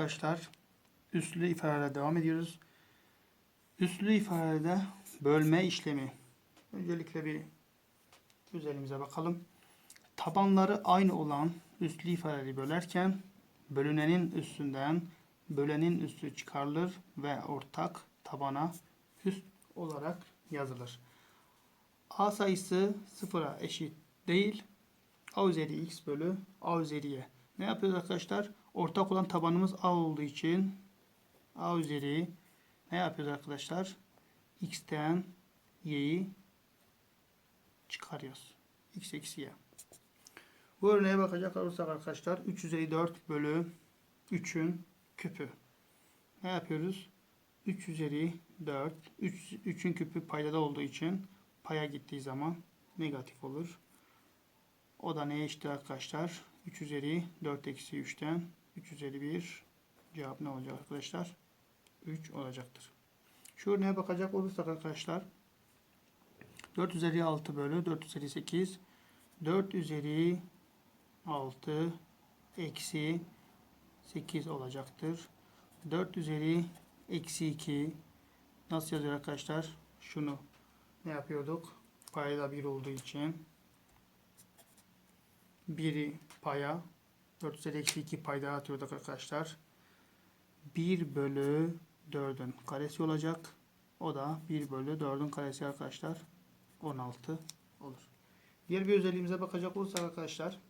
arkadaşlar üslü ifadeyle devam ediyoruz. Üslü ifadede bölme işlemi. Öncelikle bir özelimize bakalım. Tabanları aynı olan üslü ifadeyi bölerken bölünenin üstünden bölenin üstü çıkarılır ve ortak tabana üst olarak yazılır. A sayısı sıfıra eşit değil. A üzeri x bölü A üzeri y. Ne yapıyoruz arkadaşlar? Ortak olan tabanımız A olduğu için A üzeri ne yapıyoruz arkadaşlar? X'ten y'yi çıkarıyoruz. X eksi y. Bu örneğe bakacak olursak arkadaşlar 3 üzeri 4 bölü 3'ün küpü. Ne yapıyoruz? 3 üzeri 4. 3, 3'ün küpü paydada olduğu için paya gittiği zaman negatif olur. O da neye eşit arkadaşlar? 3 üzeri 4 eksi 3'ten 3 üzeri 1 cevap ne olacak arkadaşlar? 3 olacaktır. Şu örneğe bakacak olursak arkadaşlar 4 üzeri 6 bölü 4 üzeri 8 4 üzeri 6 eksi 8 olacaktır. 4 üzeri eksi 2 nasıl yazıyor arkadaşlar? Şunu ne yapıyorduk? Payda 1 olduğu için 1'i paya 4 üzeri eksi 2 payda atıyorduk arkadaşlar. 1 bölü 4'ün karesi olacak. O da 1 bölü 4'ün karesi arkadaşlar. 16 olur. Diğer bir özelliğimize bakacak olursak arkadaşlar.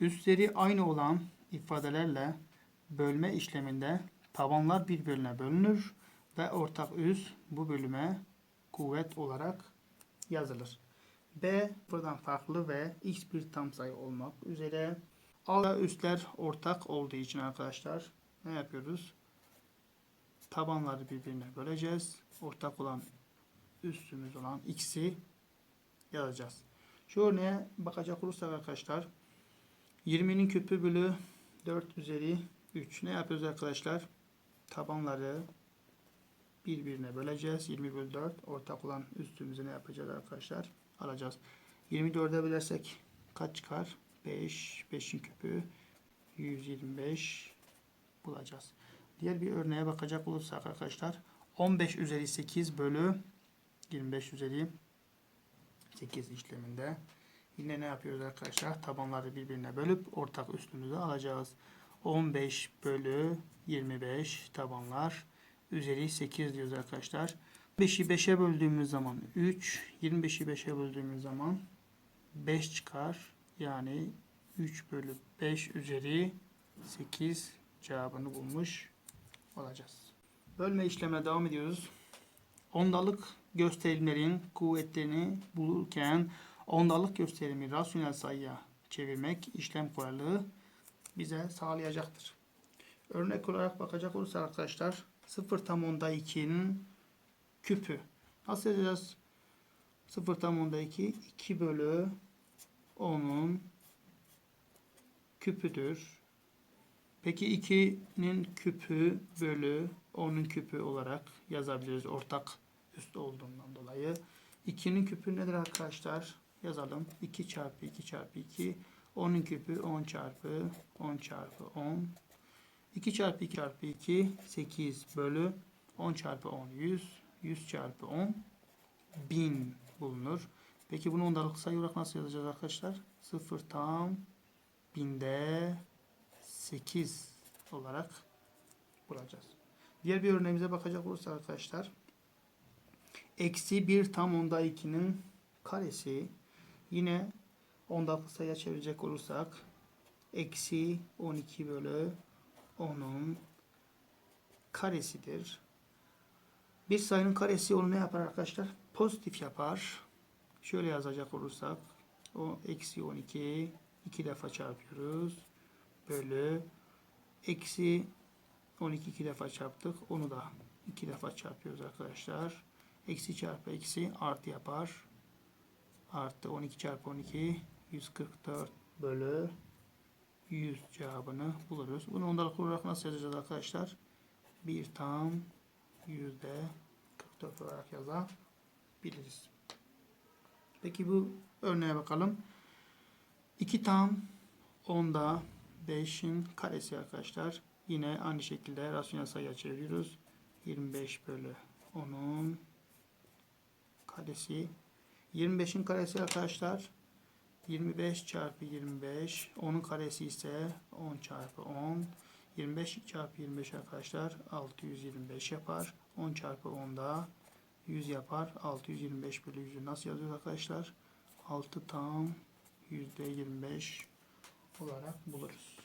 Üstleri aynı olan ifadelerle bölme işleminde tabanlar birbirine bölünür ve ortak üs bu bölüme kuvvet olarak yazılır. B buradan farklı ve x bir tam sayı olmak üzere alt ve üstler ortak olduğu için arkadaşlar ne yapıyoruz? Tabanları birbirine böleceğiz. Ortak olan üstümüz olan x'i yazacağız. Şu örneğe bakacak olursak arkadaşlar 20'nin küpü bölü 4 üzeri 3. Ne yapıyoruz arkadaşlar? Tabanları birbirine böleceğiz. 20 bölü 4 ortak olan üstümüzü ne yapacağız arkadaşlar? Alacağız. 24'e bölersek kaç çıkar? 5. 5'in küpü 125 bulacağız. Diğer bir örneğe bakacak olursak arkadaşlar 15 üzeri 8 bölü 25 üzeri 8 işleminde yine ne yapıyoruz arkadaşlar? Tabanları birbirine bölüp ortak üstümüzü alacağız. 15 bölü 25 tabanlar üzeri 8 diyoruz arkadaşlar. 5'i 5'e böldüğümüz zaman 3, 25'i 5'e böldüğümüz zaman 5 çıkar. Yani 3 bölü 5 üzeri 8 cevabını bulmuş olacağız. Bölme işlemine devam ediyoruz. Ondalık gösterimlerin kuvvetlerini bulurken ondalık gösterimi rasyonel sayıya çevirmek işlem kolaylığı bize sağlayacaktır. Örnek olarak bakacak olursak arkadaşlar 0 tam onda 2'nin küpü. Nasıl yazacağız? 0 tam onda 2 2 bölü 10'un küpüdür. Peki 2'nin küpü bölü 10'un küpü olarak yazabiliriz ortak üst olduğundan dolayı. 2'nin küpü nedir arkadaşlar? Yazalım. 2 çarpı 2 çarpı 2. 10'un küpü 10 çarpı 10 çarpı 10. 2 çarpı 2 çarpı 2 8 bölü 10 çarpı 10 100. 100 çarpı 10 1000 bulunur. Peki bunu ondalık sayı olarak nasıl yazacağız arkadaşlar? 0 tam binde 8 olarak bulacağız. Diğer bir örneğimize bakacak olursak arkadaşlar. Eksi 1 tam onda 2'nin karesi yine ondalık sayıya çevirecek olursak eksi 12 bölü 10'un karesidir. Bir sayının karesi onu ne yapar arkadaşlar? Pozitif yapar. Şöyle yazacak olursak o eksi 12 iki defa çarpıyoruz. Bölü eksi 12 iki defa çarptık. Onu da iki defa çarpıyoruz arkadaşlar. Eksi çarpı eksi artı yapar. Artı 12 çarpı 12 144 bölü 100 cevabını buluruz. Bunu ondalık olarak nasıl yazacağız arkadaşlar? 1 tam 44 olarak yazabiliriz. Peki bu örneğe bakalım. 2 tam onda 25'in karesi arkadaşlar. Yine aynı şekilde rasyonel sayıya çeviriyoruz. 25 bölü 10'un karesi. 25'in karesi arkadaşlar. 25 çarpı 25. 10'un karesi ise 10 çarpı 10. 25 çarpı 25 arkadaşlar 625 yapar. 10 çarpı 10 da 100 yapar. 625 bölü 100'ü nasıl yazıyoruz arkadaşlar? 6 tam %25 olarak buluruz.